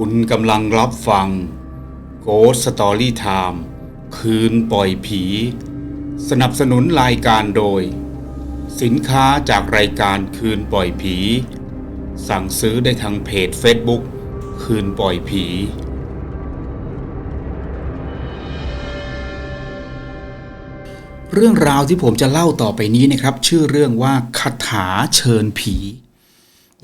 คุณกำลังรับฟัง Ghost Story Time คืนปล่อยผี สนับสนุนรายการโดย สินค้าจากรายการคืนปล่อยผี สั่งซื้อได้ทางเพจ Facebook คืนปล่อยผี เรื่องราวที่ผมจะเล่าต่อไปนี้นะครับ ชื่อเรื่องว่าคาถาเชิญผี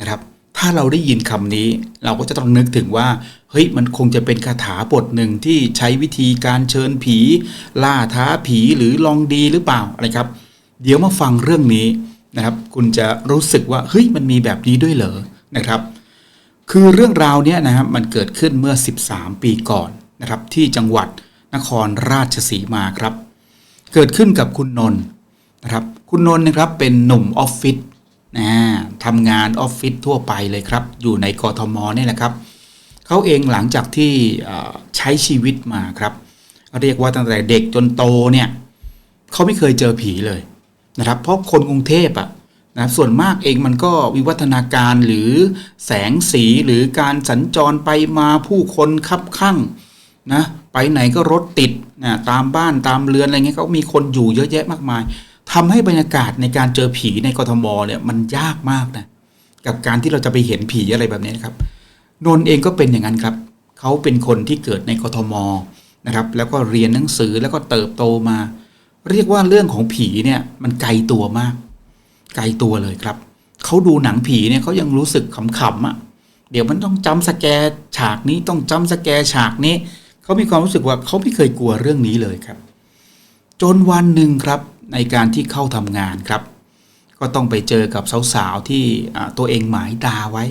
นะครับ ถ้าเราได้ยินคำนี้ เราก็จะต้องนึกถึงว่า เฮ้ยมันคงจะเป็นคาถาบทหนึ่งที่ใช้วิธีการเชิญผี ล่าท้าผีหรือลองดีหรือเปล่าอะไรครับ เดี๋ยวมาฟังเรื่องนี้นะครับ คุณจะรู้สึกว่าเฮ้ยมันมีแบบนี้ด้วยเหรอนะครับ คือเรื่องราวเนี้ยนะครับมันเกิดขึ้นเมื่อ 13 ปีก่อนนะครับ ที่จังหวัดนครราชสีมาครับ เกิดขึ้นกับคุณนนท์นะครับ คุณนนท์นะครับเป็นหนุ่มออฟฟิศ นะฮะทำงานออฟฟิศทั่วไปเลยครับ อยู่ในกทมนี่แหละครับเขาเองหลังจากที่ใช้ชีวิตมาครับเรียกว่าตั้งแต่เด็กจนโตเนี่ยเขาไม่เคยเจอผีเลยนะครับ เพราะคนกรุงเทพอะนะส่วนมากเองมันก็วิวัฒนาการหรือแสงสีหรือการสัญจรไปมาผู้คนคับข้างนะไปไหนก็รถติดนะตามบ้านตามเรือนอะไรเงี้ยก็มีคนอยู่เยอะแยะมากมาย ทำให้บรรยากาศในการเจอผีในกทมเนี่ยมันยากมากนะกับการที่เราจะไปเห็นผีอะไรแบบนี้นะครับนนท์เองก็เป็นอย่างนั้นครับ เขาเป็นคนที่เกิดในกทมนะครับ แล้วก็เรียนหนังสือแล้วก็เติบโตมา เรียกว่าเรื่องของผีเนี่ยมันไกลตัวมาก ไกลตัวเลยครับ เขาดูหนังผีเนี่ยเขายังรู้สึกขำๆอะ่ะเดี๋ยวมันต้องจำสแกฉากนี้ต้องจำสแกฉากนี้ เขามีความรู้สึกว่าเขาไม่เคยกลัวเรื่องนี้เลยครับ จนวันหนึ่งครับ ในการที่เข้าทำงานครับ ก็ต้องไปเจอกับสาวๆที่ตัวเองหมายตาไว้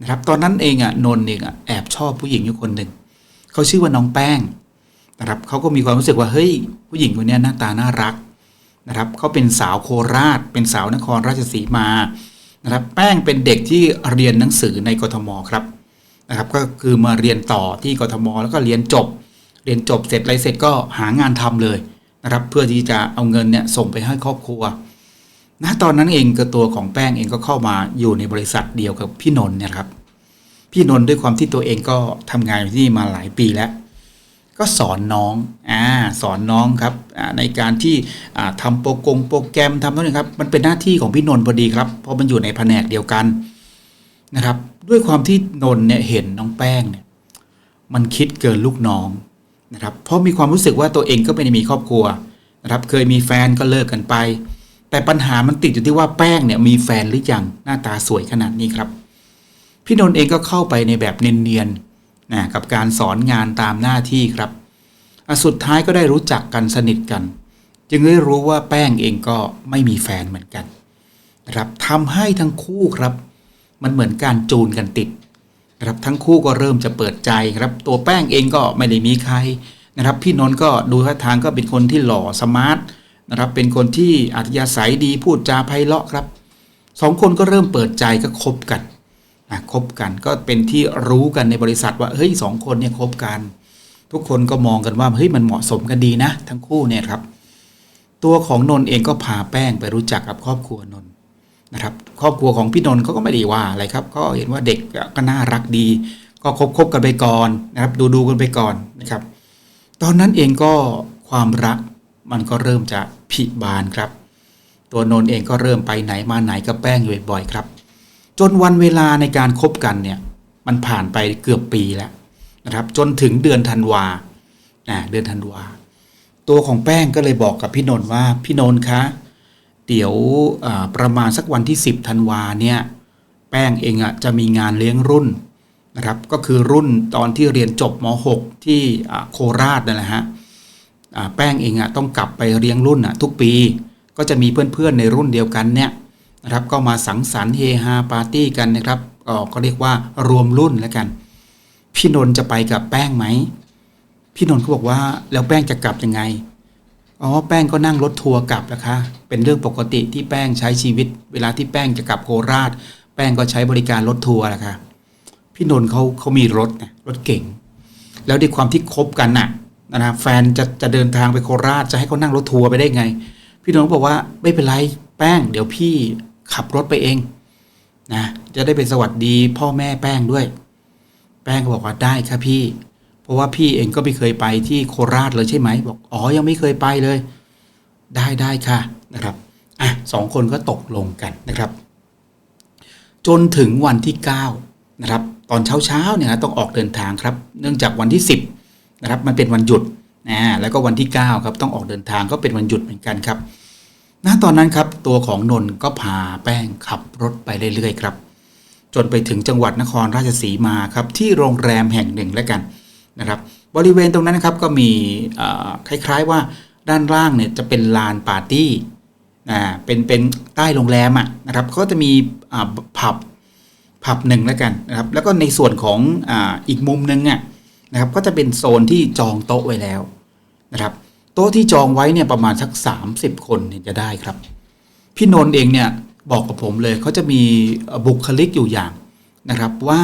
นะครับตอนนั้นเองอะนนท์เองอะแอบชอบผู้หญิงอยู่คนหนึ่งเขาชื่อว่าน้องแป้งนะครับเขาก็มีความรู้สึกว่าเฮ้ยผู้หญิงคนนี้หน้าตาน่ารักนะครับเขาเป็นสาวโคราช เป็นสาวนครราชสีมานะครับแป้งเป็นเด็กที่เรียนหนังสือในกทมครับนะครับก็คือมาเรียนต่อที่กทม แล้วก็เรียนจบ เรียนจบเสร็จอะไรเสร็จก็หางานทำเลย นะครับ เพื่อที่จะเอาเงินเนี่ยส่งไปให้ครอบครัวณตอนนั้นเองก็ตัวของแป้งเองก็เข้ามาอยู่ในบริษัทเดียวกับพี่นนท์เนี่ยครับ พี่นนท์ด้วยความที่ตัวเองก็ทำงานอยู่ที่นี่มาหลายปีแล้ว ก็สอนน้องอ่าสอนน้องครับอ่าในการที่อ่าทำโปรกงโปรแกรมทำนั่นเองครับ มันเป็นหน้าที่ของพี่นนท์พอดีครับเพราะมันอยู่ในแผนกเดียวกันนะครับ ด้วยความที่นนท์เนี่ยเห็นน้องแป้งเนี่ยมันคิดเกินลูกน้อง นะครับเพราะมีความรู้สึกว่าตัวเองก็ไม่ได้มีครอบครัวนะครับเคยมีแฟนก็เลิกกันไป แต่ปัญหามันติดอยู่ที่ว่าแป้งเนี่ยมีแฟนหรือยังหน้าตาสวยขนาดนี้ครับ พี่นนท์เองก็เข้าไปในแบบเนียนๆนะกับการสอนงานตามหน้าที่ครับสุดท้ายก็ได้รู้จักกันสนิทกัน จึงได้รู้ว่าแป้งเองก็ไม่มีแฟนเหมือนกันนะครับทำให้ทั้งคู่ครับ มันเหมือนการจูนกันติด นะครับทั้งคู่ก็เริ่มจะเปิดใจครับตัวแป้งเองก็ไม่ได้มีใครนะครับพี่นนท์ก็ดูท่าทางก็เป็นคนที่หล่อสมาร์ทนะครับเป็นคนที่อัธยาศัยดีพูดจาไพเราะครับสองคนก็เริ่มเปิดใจก็คบกันอะคบกันก็เป็นที่รู้กันในบริษัทว่าเฮ้ยสองคนเนี่ยคบกัน ทุกคนก็มองกันว่าเฮ้ยมันเหมาะสมกันดีนะ ทั้งคู่เนี่ยครับ ตัวของนนท์เองก็พาแป้งไปรู้จักกับครอบครัวนนท์ นะครับครอบครัวของพี่นนท์เขาก็ไม่ได้ว่าอะไรครับ ก็เห็นว่าเด็กก็น่ารักดี ก็คบคบกันไปก่อนนะครับ ดูดูกันไปก่อนนะครับ ตอนนั้นเองก็ความรักมันก็เริ่มจะผิบานครับ ตัวนนท์เองก็เริ่มไปไหนมาไหนกับแป้งอยู่บ่อยๆครับ จนวันเวลาในการคบกันเนี่ย มันผ่านไปเกือบปีแล้วนะครับ จนถึงเดือนธันวาอ่าเดือนธันวา ตัวของแป้งก็เลยบอกกับพี่นนท์ว่าพี่นนท์คะ เดี๋ยวประมาณสักวันที่ 10ธันวาเนี่ยแป้งเองอะจะมีงานเลี้ยงรุ่นนะครับก็คือรุ่นตอนที่เรียนจบม .6 ที่โคราชนั่นแหละฮะแป้งเองอะต้องกลับไปเลี้ยงรุ่นอะทุกปี ก็จะมีเพื่อนๆในรุ่นเดียวกันเนี่ยนะครับก็มาสังสรรค์เฮฮาปาร์ตี้กันนะครับก็เรียกว่ารวมรุ่นแล้วกัน พี่นนท์จะไปกับแป้งไหมพี่นนท์เขาบอกว่าแล้วแป้งจะกลับยังไง อ๋อแป้งก็นั่งรถทัวร์กลับนะคะ เป็นเรื่องปกติที่แป้งใช้ชีวิต เวลาที่แป้งจะกลับโคราช แป้งก็ใช้บริการรถทัวร์แหละคะพี่นนท์เขาเขามีรถนะรถเก่ง แล้วด้วยความที่คบกันน่ะนะแฟนจะจะเดินทางไปโคราชจะให้เขานั่งรถทัวร์ไปได้ไง พี่นนท์ก็บอกว่าไม่เป็นไรแป้ง เดี๋ยวพี่ขับรถไปเองนะจะได้ไปสวัสดีพ่อแม่แป้งด้วย แป้งก็บอกว่าได้ค่ะพี่ ราะว่าพี่เองก็ไม่เคยไปที่โคราชเลยใช่ไหมบอกอ๋อยังไม่เคยไปเลย ได้ได้ค่ะนะครับอะสองคนก็ตกลงกันนะครับ จนถึงวันที่9นะครับตอนเช้าเช้าเนี่ยต้องออกเดินทางครับ เนื่องจากวันที่ 10นะครับมันเป็นวันหยุดนะแล้วก็วันที่ 9 ครับต้องออกเดินทางก็เป็นวันหยุดเหมือนกันครับณตอนนั้นครับตัวของนนท์ก็พาแป้งขับรถไปเรื่อยๆครับ จนไปถึงจังหวัดนครราชสีมาครับที่โรงแรมแห่งหนึ่งแล้วกัน นะครับบริเวณตรงนั้นนะครับก็มีคล้ายๆว่าด้านล่างเนี่ยจะเป็นลานปาร์ตี้อ่าเป็นเป็นใต้โรงแรมอะนะครับก็จะมีอ่าผับผับหนึ่งแล้วกันนะครับแล้วก็ในส่วนของอ่าอีกมุมหนึงอะนะครับก็จะเป็นโซนที่จองโต๊ะไว้แล้วนะครับโต๊ะที่จองไว้เนี่ยประมาณสัก 30 คนเนี่ยจะได้ครับ พี่นนท์เองเนี่ยบอกกับผมเลยเขาจะมีบุคลิกอยู่อย่างนะครับว่า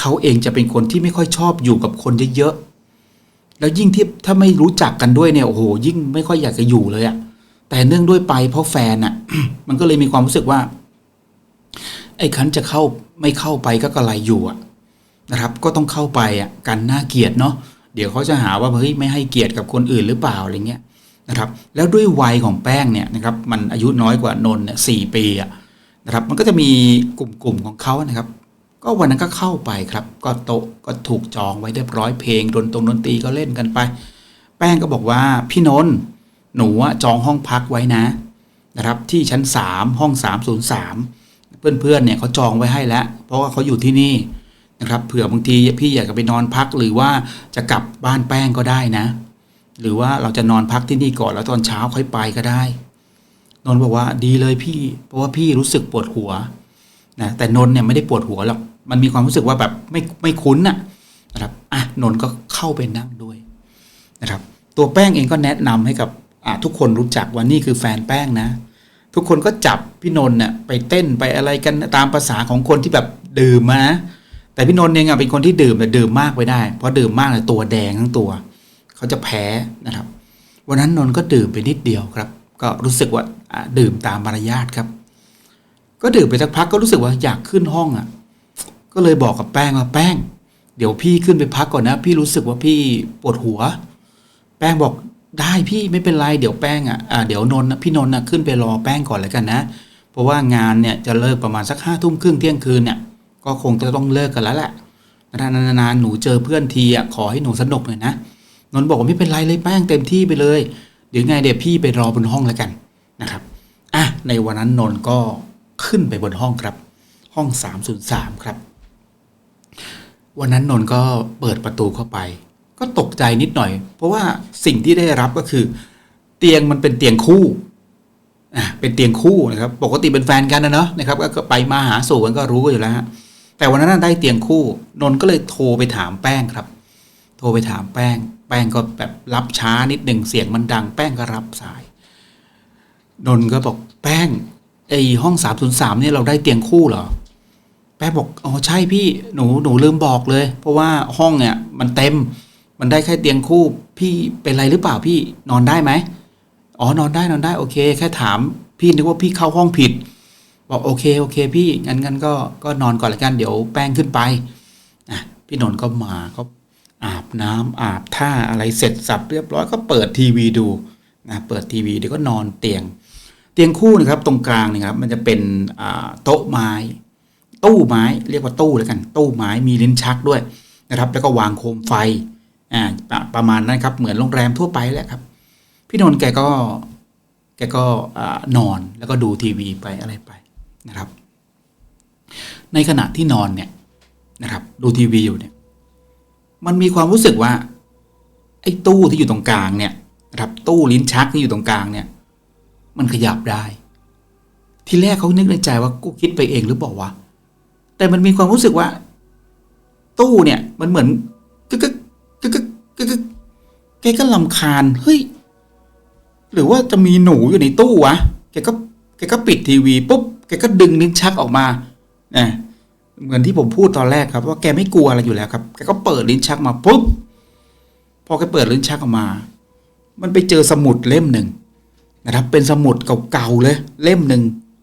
เขาเองจะเป็นคนที่ไม่ค่อยชอบอยู่กับคนเยอะๆแล้วยิ่งที่ถ้าไม่รู้จักกันด้วยเนี่ยโอ้โหยิ่งไม่ค่อยอยากจะอยู่เลยอะแต่เนื่องด้วยไปเพราะแฟนอะมันก็เลยมีความรู้สึกว่า ไอ้คันจะเข้าไม่เข้าไปก็กระไรอยู่อะนะครับ ก็ต้องเข้าไปอะกันน่าเกลียดเนาะเดี๋ยวเขาจะหาว่าเฮ้ยไม่ให้เกียรติกับคนอื่นหรือเปล่าอะไรเงี้ยนะครับ แล้วด้วยวัยของแป้งเนี่ยนะครับมันอายุน้อยกว่านนเนี่ยสี่ปีอะนะครับ มันก็จะมีกลุ่มๆของเขานะครับ ก็วันนั้นก็เข้าไปครับ ก็โต๊ะก็ถูกจองไว้เรียบร้อยเพลงดนตรงดนตรีก็เล่นกันไป แป้งก็บอกว่าพี่นนท์หนูจองห้องพักไว้นะนะครับ ที่ชั้น 3 ห้อง 303 เพื่อนๆเนี่ยเขาจองไว้ให้แล้ว เพราะว่าเขาอยู่ที่นี่นะครับเผื่อบางทีพี่อยากจะไปนอนพักหรือว่าจะกลับบ้านแป้งก็ได้นะ หรือว่าเราจะนอนพักที่นี่ก่อนแล้วตอนเช้าค่อยไปก็ได้ นนบอกว่าดีเลยพี่ เพราะว่าพี่รู้สึกปวดหัวนะแต่นนเนี่ยไม่ได้ปวดหัวหรอก มันมีความรู้สึกว่าแบบไม่ไม่คุ้นน่ะนะครับอะนนท์ก็เข้าไปนั่งด้วยนะครับ ตัวแป้งเองก็แนะนำให้กับอะทุกคนรู้จักว่านี่คือแฟนแป้งนะ ทุกคนก็จับพี่นนท์เนี่ยไปเต้นไปอะไรกันตามภาษาของคนที่แบบดื่มมานะแต่พี่นนท์เองอะเป็นคนที่ดื่มแต่ดื่มมากไปได้ เพราะดื่มมากเลยตัวแดงทั้งตัว เขาจะแพ้นะครับ วันนั้นนนท์ก็ดื่มไปนิดเดียวครับ ก็รู้สึกว่าดื่มตามมารยาทครับ ก็ดื่มไปสักพักก็รู้สึกว่าอยากขึ้นห้องอะ ก็เลยบอกกับแป้งว่าแป้ง เดี๋ยวพี่ขึ้นไปพักก่อนนะ พี่รู้สึกว่าพี่ปวดหัว แป้งบอกได้พี่ไม่เป็นไรเดี๋ยวแป้งอะอ่าเดี๋ยวนนท์นะพี่นนท์นะขึ้นไปรอแป้งก่อนแล้วกันนะ เพราะว่างานเนี่ยจะเลิกประมาณสักห้าทุ่มครึ่งเที่ยงคืนเนี่ยก็คงจะต้องเลิกกันแล้วแหละนานๆหนูเจอเพื่อนทีอะขอให้หนูสนุกหน่อยนะนนท์บอกว่าไม่เป็นไรเลยแป้งเต็มที่ไปเลยเดี๋ยวไงเดี๋ยวพี่ไปรอบนห้องแล้วกันนะครับอะในวันนั้นนนท์ก็ขึ้นไปบนห้องครับ ห้อง 303 ครับ วันนั้นนนท์ก็เปิดประตูเข้าไป ก็ตกใจนิดหน่อย เพราะว่าสิ่งที่ได้รับก็คือ เตียงมันเป็นเตียงคู่อะเป็นเตียงคู่นะครับ ปกติเป็นแฟนกันนะเนาะนะครับ ก็ไปมาหาสู่กันก็รู้กันอยู่แล้วฮะแต่วันนั้นได้เตียงคู่ นนท์ก็เลยโทรไปถามแป้งครับ โทรไปถามแป้ง แป้งก็แบบรับช้านิดหนึ่งเสียงมันดัง แป้งก็รับสาย นนท์ก็บอกแป้งไอห้องสามศูนย์สามเนี่ยเราได้เตียงคู่เหรอ แป้งบอกอ๋อใช่พี่หนูหนูลืมบอกเลย เพราะว่าห้องเนี่ย มันเต็ม มันได้แค่เตียงคู่ พี่เป็นไรหรือเปล่าพี่นอนได้ไหมอ๋อนอนได้นอนได้โอเค แค่ถาม พี่นึกว่าพี่เข้าห้องผิด บอกโอเคโอเค พี่งั้นงั้นก็ก็นอนก่อนละกันเดี๋ยวแป้งขึ้นไปอะพี่นนท์ก็มาก็อาบน้ำอาบท่าอะไรเสร็จสับเรียบร้อยก็เปิดทีวีดูนะเปิดทีวีเดี๋ยวก็นอนเตียง เตียงคู่นะครับตรงกลางนะครับมันจะเป็นโต๊ะไม้ ตู้ไม้เรียกว่าตู้แล้วกัน ตู้ไม้มีลิ้นชักด้วยนะครับ แล้วก็วางโคมไฟอ่าประประมาณนั้นครับ เหมือนโรงแรมทั่วไปแหละครับ พี่นนท์แกก็แกก็นอนแล้วก็ดูทีวีไปอะไรไปนะครับ ในขณะที่นอนเนี่ยนะครับ ดูทีวีอยู่เนี่ยมันมีความรู้สึกว่าไอ้ตู้ที่อยู่ตรงกลางเนี่ยนะครับตู้ลิ้นชักที่อยู่ตรงกลางเนี่ย มันขยับได้ ทีแรกเขานึกในใจว่ากูคิดไปเองหรือเปล่าวะ แต่มันมีความรู้สึกว่า ตู้เนี่ยมันเหมือนกึกกึกกึกกึกกึกแกก็ลำคาญเฮ้ยหรือว่าจะมีหนูอยู่ในตู้วะแกก็แกก็ปิดทีวีปุ๊บแกก็ดึงลิ้นชักออกมานะเหมือนที่ผมพูดตอนแรกครับ ว่าแกไม่กลัวอะไรอยู่แล้วครับแกก็เปิดลิ้นชักมาปุ๊บพอแกเปิดลิ้นชักออกมา มันไปเจอสมุดเล่มหนึ่งนะครับ เป็นสมุดเก่าๆเลย เล่มหนึ่ง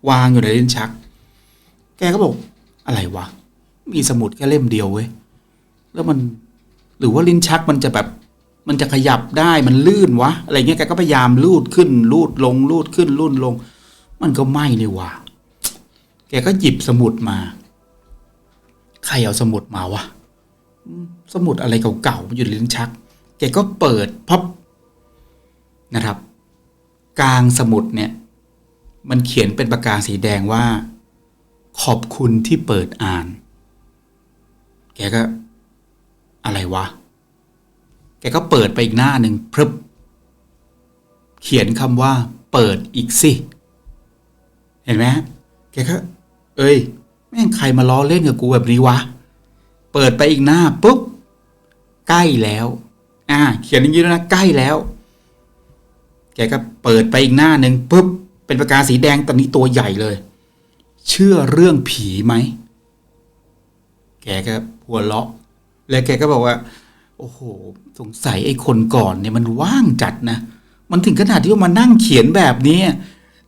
วางอยู่ในลิ้นชัก แกก็บอก อะไรวะ มีสมุดแค่เล่มเดียวเว้ย แล้วมัน หรือว่าลิ้นชักมันจะแบบ มันจะขยับได้ มันลื่นวะ อะไรเงี้ย แกก็พยายามลูดขึ้น ลูดลง ลูดขึ้น ลูดลง มันก็ไม่เลยวะแกก็หยิบสมุดมา ใครเอาสมุดมาวะ สมุดอะไรเก่าๆอยู่ลิ้นชัก แกก็เปิดพับนะครับ กลางสมุดเนี่ย มันเขียนเป็นปากกาสีแดงว่า ขอบคุณที่เปิดอ่าน แกก็ อะไรวะ แกก็เปิดไปอีกหน้าหนึ่งพรึบ เขียนคำว่า เปิดอีกสิ เห็นไหมแกก็ เอ้ย แม่งใครมาล้อเล่นกับกูแบบนี้วะ เปิดไปอีกหน้าปุ๊บ ใกล้แล้ว อ่า เขียนอย่างนี้แล้วนะ ใกล้แล้ว แกก็เปิดไปอีกหน้าหนึ่งปุ๊บ เป็นปากกาสีแดงตอนนี้ตัวใหญ่เลย เชื่อเรื่องผีไหม แกก็หัวเราะ แล้วแกก็บอกว่า โอ้โห สงสัยไอ้คนก่อนเนี่ยมันว่างจัดนะ มันถึงขนาดที่ว่ามานั่งเขียนแบบนี้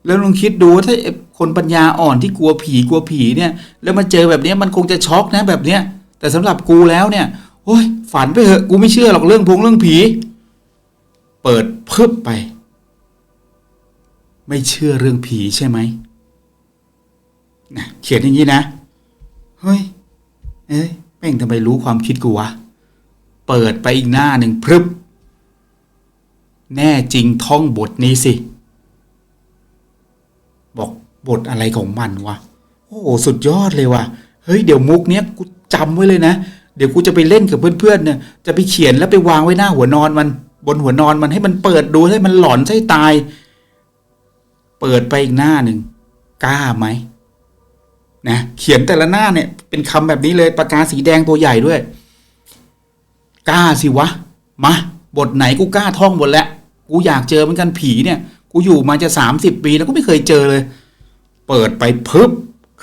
แล้วลองคิดดูว่าถ้าคนปัญญาอ่อนที่กลัวผีกลัวผีเนี่ย แล้วมาเจอแบบนี้มันคงจะช็อกนะแบบเนี้ย แต่สำหรับกูแล้วเนี่ยโอ้ยฝันไปเถอะ กูไม่เชื่อหรอกเรื่องพงเรื่องผี เปิดเพิบไป ไม่เชื่อเรื่องผีใช่ไหม นะเขียนอย่างนี้นะ เฮ้ย เอ้ยแม่งทำไมรู้ความคิดกูวะ เปิดไปอีกหน้าหนึ่งพรึบ แน่จริงท่องบทนี้สิ บอกบทอะไรของมันวะ โอ้สุดยอดเลยวะเฮ้ย เดี๋ยวมุกเนี้ยกูจำไว้เลยนะ เดี๋ยวกูจะไปเล่นกับเพื่อนๆเนี่ย จะไปเขียนแล้วไปวางไว้หน้าหัวนอนมัน บนหัวนอนมันให้มันเปิดดูให้มันหลอนใช่ตาย เปิดไปอีกหน้าหนึ่งกล้าไหม นะเขียนแต่ละหน้าเนี่ย เป็นคำแบบนี้เลยปากกาสีแดงตัวใหญ่ด้วย กล้าสิวะ มา บทไหนกูกล้าท่องหมดแล้ว กูอยากเจอเหมือนกันผีเนี่ย กูอยู่มาจะสามสิบปีแล้วก็ไม่เคยเจอเลย เปิดไปพึบ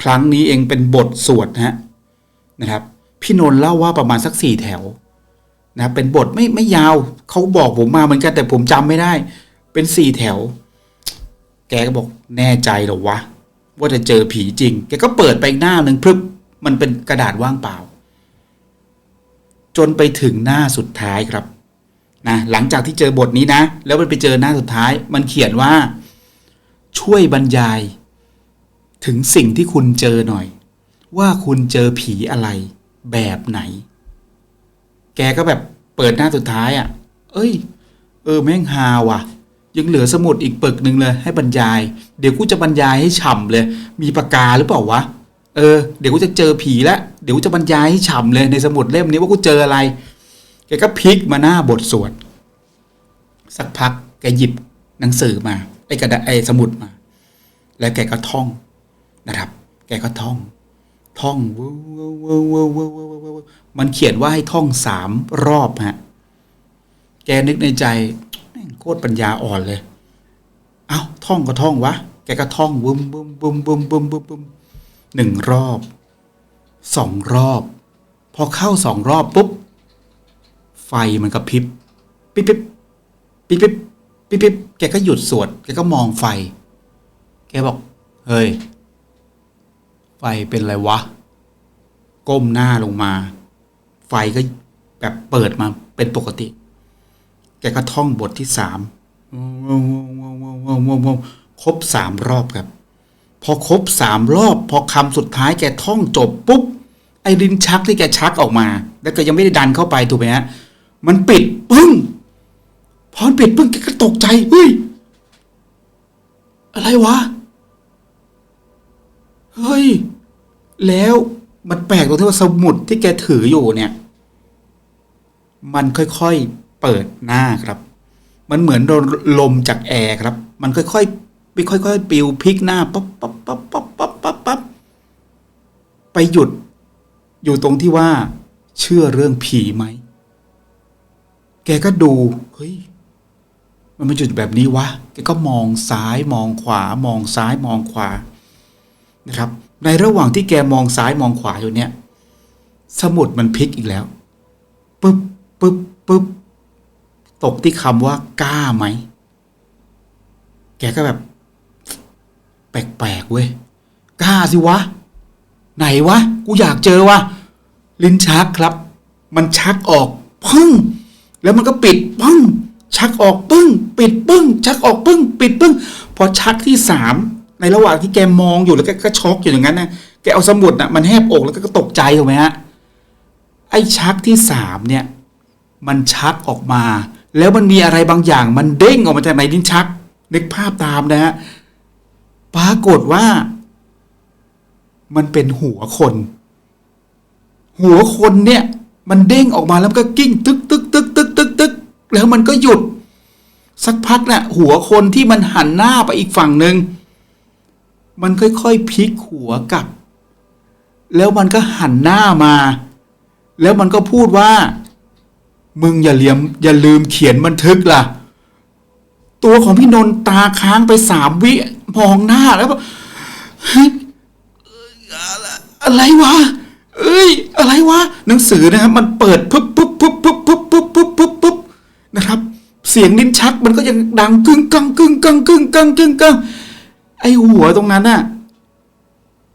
ครั้งนี้เองเป็นบทสวดนะฮะนะครับ พี่นนท์เล่าว่าประมาณสักสี่แถวนะเป็นบทไม่ไม่ยาวเขาบอกผมมาเหมือนกันแต่ผมจำไม่ได้ เป็นสี่แถว แกก็บอกแน่ใจหรอวะ ว่าจะเจอผีจริง แกก็เปิดไปหน้าหนึ่งพรึบมันเป็นกระดาษว่างเปล่า จนไปถึงหน้าสุดท้ายครับนะหลังจากที่เจอบทนี้นะ แล้วมันไปเจอหน้าสุดท้าย มันเขียนว่า ช่วยบรรยาย ถึงสิ่งที่คุณเจอหน่อย ว่าคุณเจอผีอะไร แบบไหน แกก็แบบเปิดหน้าสุดท้ายอะ่ะ เอ้ย เออแม่งฮาว่ะ ยังเหลือสมุดอีกปึกหนึ่งเลย ให้บรรยาย เดี๋ยวกูจะบรรยายให้ฉ่าเลย มีปากกาหรือเปล่าวะเออเดี๋ยวกูจะเจอผีแล้วเดี๋ยวกูจะบรรยายให้ฉ่าเลยในสมุดเล่มนี้ว่ากูเจออะไรแกก็พลิกมาหน้าบทสวดสักพักแกหยิบหนังสือมาไอ้กระดาษไอสมุดมา แล้วแกก็ท่องนะครับ แกก็ท่อง ท่องเวววววมันเขียนว่าให้ท่องสามรอบฮะแกนึกในใจ ม่งโคตรปัญญาอ่อนเลย เอ้าท่องก็ท่องวะ แกก็ท่องบึมบึมบึมบึมบึมบึมบึมหนึ่งรอบสองรอบ พอเข้าสองรอบปุ๊บ ไฟมันกระพริบปิ๊บปิ๊บปิ๊บปิ๊บปิ๊บปิ๊บแกก็หยุดสวด แกก็มองไฟ แกบอก เฮ้ย ไฟเป็นอะไรวะ ก้มหน้าลงมา ไฟก็แบบเปิดมาเป็นปกติ กก็ท่องบทที่สามครบสามรอบครับ พอครบสามรอบ พอคำสุดท้ายแกท่องจบปุ๊บ ไอ้ลิ้นชักที่แกชักออกมา แล้วก็ยังไม่ได้ดันเข้าไปถูกไหมฮะมันปิดปึ้งพอมันปิดปึ้งแกก็ตกใจเฮ้ยอะไรวะ เฮ้ย แล้วมันแปลกตรงที่ว่าสมุดที่แกถืออยู่เนี่ย มันค่อยๆ เปิดหน้าครับ มันเหมือนโดนลมจากแอร์ครับ มันค่อยๆไปค่อยๆปิวพลิกหน้าปั๊บปั๊บปั๊บปั๊บปั๊บปั๊บปั๊บไปหยุด อยู่ตรงที่ว่า เชื่อเรื่องผีไหม แกก็ดู เฮ้ย มันเป็นจุดแบบนี้วะ แกก็มองซ้ายมองขวา มองซ้ายมองขวา นะครับ ในระหว่างที่แกมองซ้ายมองขวาอยู่เนี่ย สมุดมันพลิกอีกแล้วปึ๊บปึ๊บปึ๊บ ตกที่คำว่ากล้าไหม แกก็แบบ แปลกๆเว้ย กล้าสิวะ ไหนวะ กูอยากเจอวะ ลิ้นชักครับ มันชักออกปึ้งแล้วมันก็ปิดปึ้งชักออกปึ้ง ปิดปึ้ง ชักออกปึ้ง ปิดปึ้ง พอชักที่สามในระหว่างที่แกมองอยู่แล้วแกก็ช็อกอยู่อย่างนั้นนะแกเอาสมุดน่ะมันแหบอกแล้วก็ตกใจถูกไหมฮะไอ้ชักที่สามเนี่ย มันชักออกมา แล้วมันมีอะไรบางอย่าง มันเด้งออกมาจากในลิ้นชัก นึกภาพตามนะฮะปรากฏว่า มันเป็นหัวคน หัวคนเนี่ย มันเด้งออกมาแล้วก็กิ้ง ตึกตึกตึกตึกตึกตึกแล้วมันก็หยุด สักพักน่ะ หัวคนที่มันหันหน้าไปอีกฝั่งหนึ่งมันค่อยๆพลิกหัวกลับ แล้วมันก็หันหน้ามา แล้วมันก็พูดว่า มึงอย่าเลียมอย่าลืมเขียนบันทึกล่ะ ตัวของพี่นนท์ตาค้างไปสามวิมองหน้าแล้วแบบเฮ้ยอะไรวะ เอ้ย อะไรวะ หนังสือนะครับ มันเปิดปุ๊บปุ๊บปุ๊บปุ๊บปุ๊บปุ๊บปุ๊บปุ๊บปุ๊บนะครับ เสียงลิ้นชักมันก็ยังดังกึ่งกังกึ่งกังกึ่งกังกึ่งกังไอหัวตรงนั้นน่ะ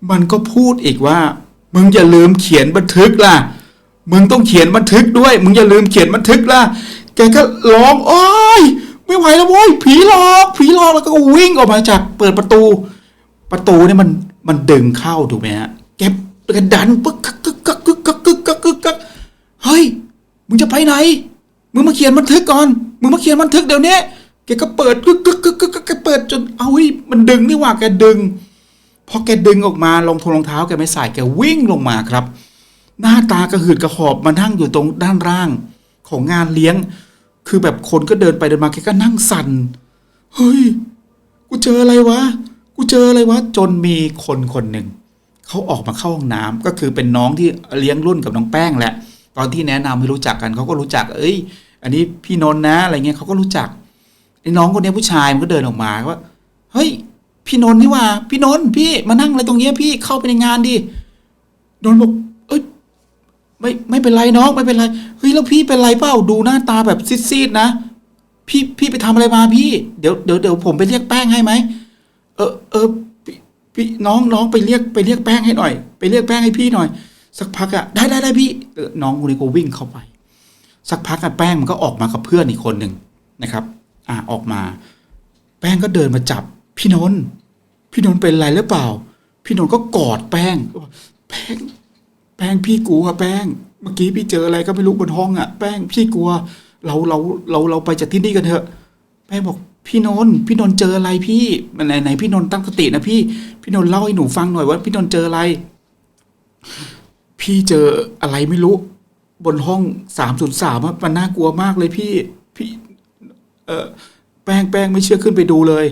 มันก็พูดอีกว่า มึงอย่าลืมเขียนบันทึกล่ะ มึงต้องเขียนบันทึกด้วย มึงอย่าลืมเขียนบันทึกล่ะ แกก็ร้องโอ้ยไม่ไหวแล้วโว้ยผีหลอกผีหลอกแล้วก็วิ่งออกมาจากเปิดประตู ประตูเนี่ยมันมันดึงเข้าถูกไหมฮะแกกระดันปึ๊กกักกึกกักกึกกักกึกกักกึกกักเฮ้ยมึงจะไปไหนมึงมาเขียนบันทึกก่อนมึงมาเขียนบันทึกเดี๋ยวนี้แกก็เปิดกึกกึกกึกกึกกึกกเปิดจนเฮ้ยมันดึงนี่หว่าแกดึงพอแกดึงออกมาลงทงรองเท้าแกไม่ใส่แกวิ่งลงมาครับ หน้าตากระหืดกระหอบมานั่งอยู่ตรงด้านล่างของงานเลี้ยง คือแบบคนก็เดินไปเดินมาแกก็นั่งสั่นเฮ้ย กูเจออะไรวะ กูเจออะไรวะ จนมีคนคนหนึ่งเขาออกมาเข้าห้องน้ำก็คือเป็นน้องที่เลี้ยงรุ่นกับน้องแป้งแหละ ตอนที่แนะนำให้รู้จักกันเขาก็รู้จัก เอ้ย อันนี้พี่นนท์นะอะไรเงี้ยเขาก็รู้จักไอ้น้องคนนี้ผู้ชายมันก็เดินออกมาว่าเฮ้ย พี่นนท์นี่ว่า พี่นนท์พี่มานั่งอะไรตรงเนี้ยพี่เข้าไปในงานดินนท์บอก ไม่ไม่เป็นไรน้องไม่เป็นไรเฮ้ยแล้วพี่เป็นไรเปล่าดูหน้าตาแบบซีดๆนะ พี่พี่ไปทำอะไรมาพี่ เดี๋ยวเดี๋ยวเดี๋ยวผมไปเรียกแป้งให้ไหมเออเออพี่พี่น้องน้องไปเรียกไปเรียกแป้งให้หน่อย ไปเรียกแป้งให้พี่หน่อย สักพักอะได้ได้ได้พี่น้องคนนี้ก็วิ่งเข้าไป สักพักอะแป้งมันก็ออกมากับเพื่อนอีกคนหนึ่งนะครับ อ่าออกมา แป้งก็เดินมาจับ พี่นนท์พี่นนท์เป็นไรหรือเปล่า พี่นนท์ก็กอดแป้งแป้ง แป้งพี่กลัวแป้ง เมื่อกี้พี่เจออะไรก็ไม่รู้บนห้องอะแป้งพี่กลัว เราเราเราเราไปจากที่นี่กันเถอะ แป้งบอกพี่นนท์พี่นนท์เจออะไรพี่มันไหนไหนพี่นนท์ตั้งสตินะพี่ พี่นนท์เล่าให้หนูฟังหน่อยว่าพี่นนท์เจออะไร พี่เจออะไรไม่รู้ บนห้องสามศูนย์สามมันน่ากลัวมากเลยพี่ พี่ เออแป้งแป้งไม่เชื่อขึ้นไปดูเลย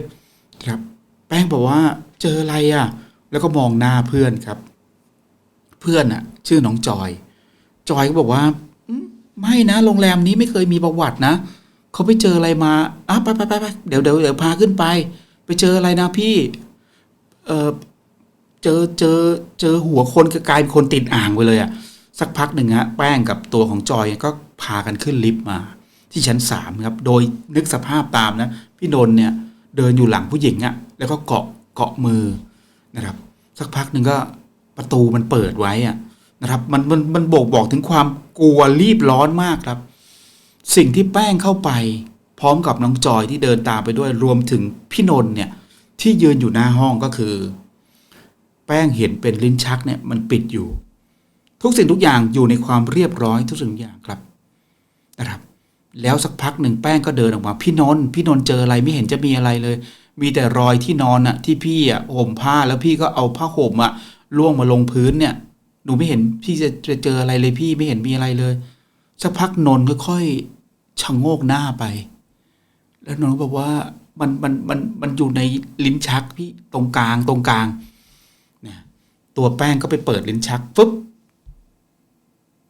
ครับ แป้งบอกว่า เจออะไรอะ แล้วก็มองหน้าเพื่อนครับ เพื่อนอะชื่อน้องจอย จอยก็บอกว่าไม่นะโรงแรมนี้ไม่เคยมีประวัตินะเขาไปเจออะไรมาอะไปไปไปไปเดี๋ยวเดี๋ยวเดี๋ยวพาขึ้นไป ไปเจออะไรนะพี่ เออเจอเจอเจอหัวคนก็กลายเป็นคนติดอ่างไปเลยอะสักพักหนึ่งฮะแป้งกับตัวของจอยก็พากันขึ้นลิฟต์มา ที่ชั้นสามครับ โดยนึกสภาพตามนะ พี่นนท์เนี่ย เดินอยู่หลังผู้หญิงอะแล้วก็เกาะเกาะมือนะครับ สักพักหนึ่งก็ ประตูมันเปิดไว้อะนะครับมันมันมันบอกบอกถึงความกลัวรีบร้อนมากครับ สิ่งที่แป้งเข้าไปพร้อมกับน้องจอยที่เดินตามไปด้วยรวมถึงพี่นนท์เนี่ยที่ยืนอยู่หน้าห้องก็คือ แป้งเห็นเป็นลิ้นชักเนี่ยมันปิดอยู่ ทุกสิ่งทุกอย่างอยู่ในความเรียบร้อยทุกสิ่งทุกอย่างครับนะครับ แล้วสักพักหนึ่งแป้งก็เดินออกมาพี่นนท์พี่นนท์เจออะไรไม่เห็นจะมีอะไรเลย มีแต่รอยที่นอนอะที่พี่อะห่มผ้าแล้วพี่ก็เอาผ้าห่มอะ ล่วงมาลงพื้นเนี่ยหนูไม่เห็นพี่จะจะเจออะไรเลยพี่ไม่เห็นมีอะไรเลยสักพักนนท์ค่อยๆชะโงกหน้าไป แล้วนนท์บอกว่ามันมันมันมันอยู่ในลิ้นชักพี่ตรงกลางตรงกลางเนี่ยตัวแป้งก็ไปเปิดลิ้นชักปุ๊บ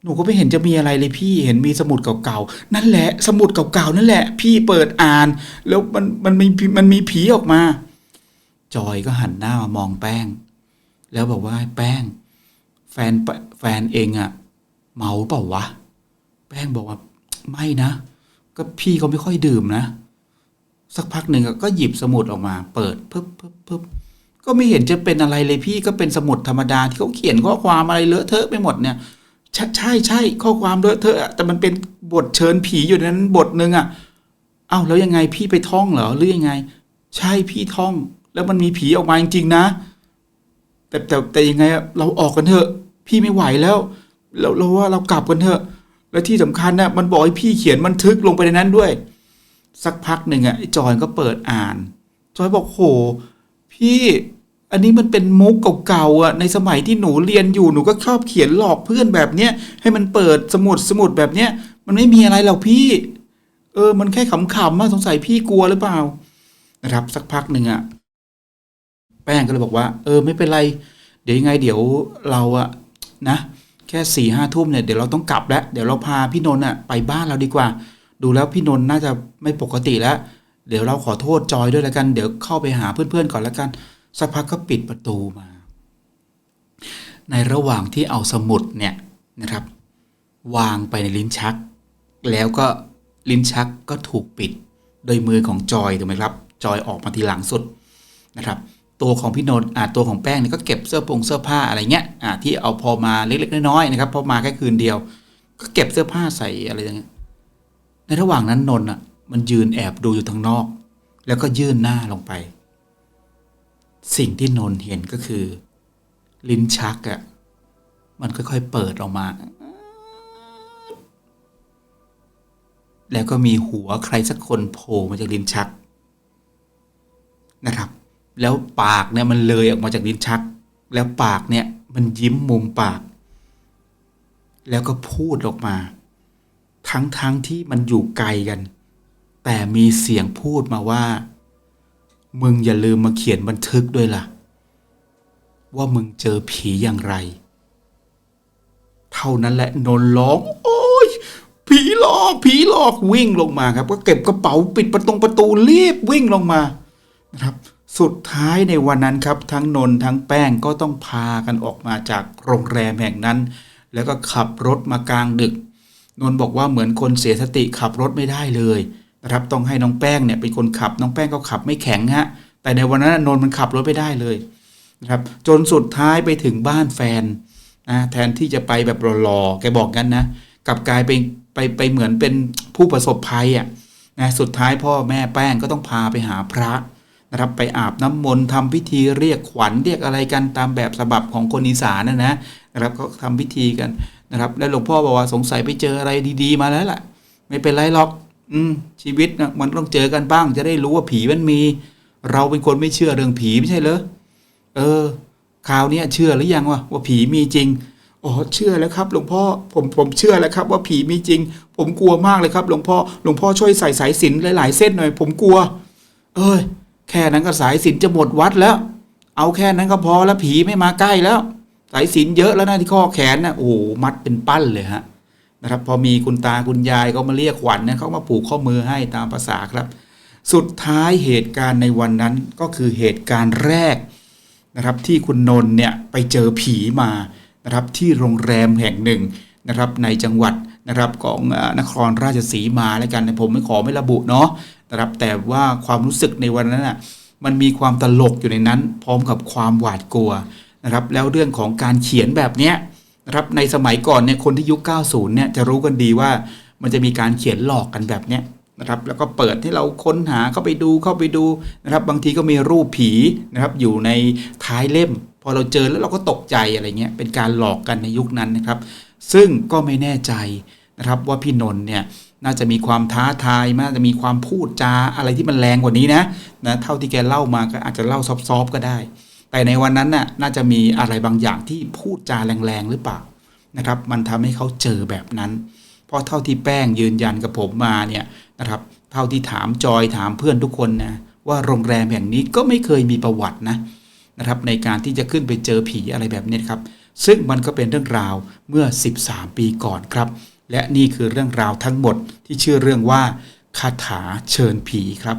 หนูก็ไม่เห็นจะมีอะไรเลยพี่เห็นมีสมุดเก่าๆนั่นแหละ สมุดเก่าๆนั่นแหละ พี่เปิดอ่าน แล้วมันมันมีมันมีผีออกมา จอยก็หันหน้ามามองแป้ง แล้วบอกว่าแป้ง แฟนแฟนเองอะเมาเปล่าวะ แป้งบอกว่าไม่นะ ก็พี่เขาไม่ค่อยดื่มนะ สักพักหนึ่งก็หยิบสมุดออกมา เปิดปึ๊บปึ๊บปึ๊บก็ไม่เห็นจะเป็นอะไรเลยพี่ก็เป็นสมุดธรรมดาที่เขาเขียนข้อความอะไรเลอะเทอะไปหมดเนี่ย ใช่ใช่ใช่ข้อความเลอะเทอะแต่มันเป็นบทเชิญผีอยู่ในนั้นบทหนึ่งอะเอ้าแล้วยังไงพี่ไปท่องเหรอหรือยังไง ใช่พี่ท่อง แล้วมันมีผีออกมาจริงๆนะ แต่แต่แต่ยังไงอะเราออกกันเถอะ พี่ไม่ไหวแล้ว เราเราว่าเรากลับกันเถอะ และที่สำคัญนะมันบอกให้พี่เขียนบันทึกลงไปในนั้นด้วย สักพักหนึ่งอะไอ้จอยก็เปิดอ่าน จอยบอกโห พี่อันนี้มันเป็นมุกเก่าๆอะในสมัยที่หนูเรียนอยู่หนูก็ชอบเขียนหลอกเพื่อนแบบเนี้ยให้มันเปิดสมุดสมุดแบบเนี้ย มันไม่มีอะไรหรอกพี่ เออ มันแค่ขำๆมาสงสัยพี่กลัวหรือเปล่า นะครับ สักพักหนึ่งอะ แป้งก็เลยบอกว่า เออไม่เป็นไร เดี๋ยวยังไงเดี๋ยวเราอะนะ แค่สี่ห้าทุ่มเนี่ยเดี๋ยวเราต้องกลับแล้ว เดี๋ยวเราพาพี่นนท์อะไปบ้านเราดีกว่า ดูแล้วพี่นนท์น่าจะไม่ปกติแล้ว เดี๋ยวเราขอโทษจอยด้วยแล้วกัน เดี๋ยวเข้าไปหาเพื่อนๆก่อนแล้วกันสักพักก็ปิดประตูมา ในระหว่างที่เอาสมุดเนี่ยนะครับ วางไปในลิ้นชัก แล้วก็ลิ้นชักก็ถูกปิด โดยมือของจอยถูกไหมครับ จอยออกมาทีหลังสุดนะครับ ตัวของพี่นนท์ตัวของแป้งเนี่ยก็เก็บเสื้อผงเสื้อผ้าอะไรเงี้ยที่เอาพอมาเล็กๆน้อยๆนะครับพอมาแค่คืนเดียว ก็เก็บเสื้อผ้าใส่อะไรอย่างเงี้ยในระหว่างนั้นนนท์อะ มันยืนแอบดูอยู่ทางนอก แล้วก็ยื่นหน้าลงไป สิ่งที่นนท์เห็นก็คือ ลิ้นชักอะ่ะมันค่อยๆเปิดออกมา แล้วก็มีหัวใครสักคนโผล่มาจากลิ้นชักนะครับ แล้วปากเนี่ยมันเลยออกมาจากลิ้นชัก แล้วปากเนี่ยมันยิ้มมุมปาก แล้วก็พูดออกมา ทั้งๆทที่มันอยู่ไกลกัน แต่มีเสียงพูดมาว่า มึงอย่าลืมมาเขียนบันทึกด้วยล่ะ ว่ามึงเจอผีอย่างไร เท่านั้นแหละนนท์ร้อง โอ้ยผีหลอกผีหลอกวิ่งลงมาครับ ก็เก็บกระเป๋าปิดประตูประตูรีบวิ่งลงมานะครับ สุดท้ายในวันนั้นครับทั้งนนท์ทั้งแป้งก็ต้องพากันออกมาจากโรงแรมแห่งนั้น แล้วก็ขับรถมากลางดึก นนท์บอกว่าเหมือนคนเสียสติขับรถไม่ได้เลยนะครับต้องให้น้องแป้งเนี่ยเป็นคนขับน้องแป้งก็ขับไม่แข็งฮะแต่ในวันนั้นนนท์มันขับรถไม่ได้เลยนะครับจนสุดท้ายไปถึงบ้านแฟนนะแทนที่จะไปแบบหล่อๆแกบอกกันนะกลับกลายไปไปไปเหมือนเป็นผู้ประสบภัยอะนะสุดท้ายพ่อแม่แป้งก็ต้องพาไปหาพระ นะครับไปอาบน้ำมนต์ทำพิธีเรียกขวัญเรียกอะไรกันตามแบบฉบับของคนอีสานนะนะนะครับก็ทำพิธีกันนะครับแล้วหลวงพ่อบอกว่าสงสัยไปเจออะไรดีๆ มาแล้วล่ะ ไม่เป็นไรหรอก อืมชีวิตนะมันต้องเจอกันบ้าง จะได้รู้ว่าผีมันมี เราเป็นคนไม่เชื่อเรื่องผีไม่ใช่เหรอเออคราวนี้เชื่อหรือยังว่าว่าผีมีจริงอ๋อเชื่อแล้วครับ หลวงพ่อผมผมเชื่อแล้วครับ ว่าผีมีจริง ผมกลัวมากเลยครับ หลวงพ่อหลวงพ่อช่วยใส่สายสินหลายๆเส้นหน่อย ผมกลัว เอ้ย แค่นั้นก็สายสิญจนจะหมดวัดแล้ว เอาแค่นั้นก็พอแล้วผีไม่มาใกล้แล้ว สายสินเยอะแล้วนะที่ข้อแขนนะโอ้โหมัดเป็นปั้นเลยฮะนะครับพอมีคุณตาคุณยายก็มาเรียกขวัญนะเขามาผูกข้อมือให้ตามภาษาครับ สุดท้ายเหตุการณ์ในวันนั้นก็คือเหตุการณ์แรกนะครับที่คุณนนท์เนี่ยไปเจอผีมานะครับที่โรงแรมแห่งหนึ่งนะครับในจังหวัดนะครับของนครราชสีมาแล้วกันผมไม่ขอไม่ระบุเนาะ นะครับแต่ว่าความรู้สึกในวันนั้นอะมันมีความตลกอยู่ในนั้น พร้อมกับความหวาดกลัวนะครับแล้วเรื่องของการเขียนแบบเนี้ยนะครับในสมัยก่อนเนี่ยคนที่ยุค 90 เนี่ยจะรู้กันดีว่ามันจะมีการเขียนหลอกกันแบบเนี้ยนะครับแล้วก็เปิดให้เราค้นหาเข้าไปดูเข้าไปดูนะครับ บางทีก็มีรูปผีนะครับอยู่ในท้ายเล่ม พอเราเจอแล้วเราก็ตกใจอะไรเงี้ยเป็นการหลอกกันในยุคนั้นนะครับ ซึ่งก็ไม่แน่ใจนะครับว่าพี่นนท์เนี่ย น่าจะมีความท้าทายน่าจะมีความพูดจาอะไรที่มันแรงกว่านี้นะนะเท่าที่แกเล่ามาก็อาจจะเล่าซอฟๆก็ได้ แต่ในวันนั้นน่ะน่าจะมีอะไรบางอย่างที่พูดจาแรงๆหรือเปล่านะครับ มันทำให้เขาเจอแบบนั้น เพราะเท่าที่แป้งยืนยันกับผมมาเนี่ยนะครับเท่าที่ถามจอยถามเพื่อนทุกคนนะว่าโรงแรมแห่งนี้ก็ไม่เคยมีประวัตินะนะครับในการที่จะขึ้นไปเจอผีอะไรแบบนี้ครับ ซึ่งมันก็เป็นเรื่องราวเมื่อ 13 ปีก่อนครับ และนี่คือเรื่องราวทั้งหมดที่ชื่อเรื่องว่าคาถาเชิญผีครับ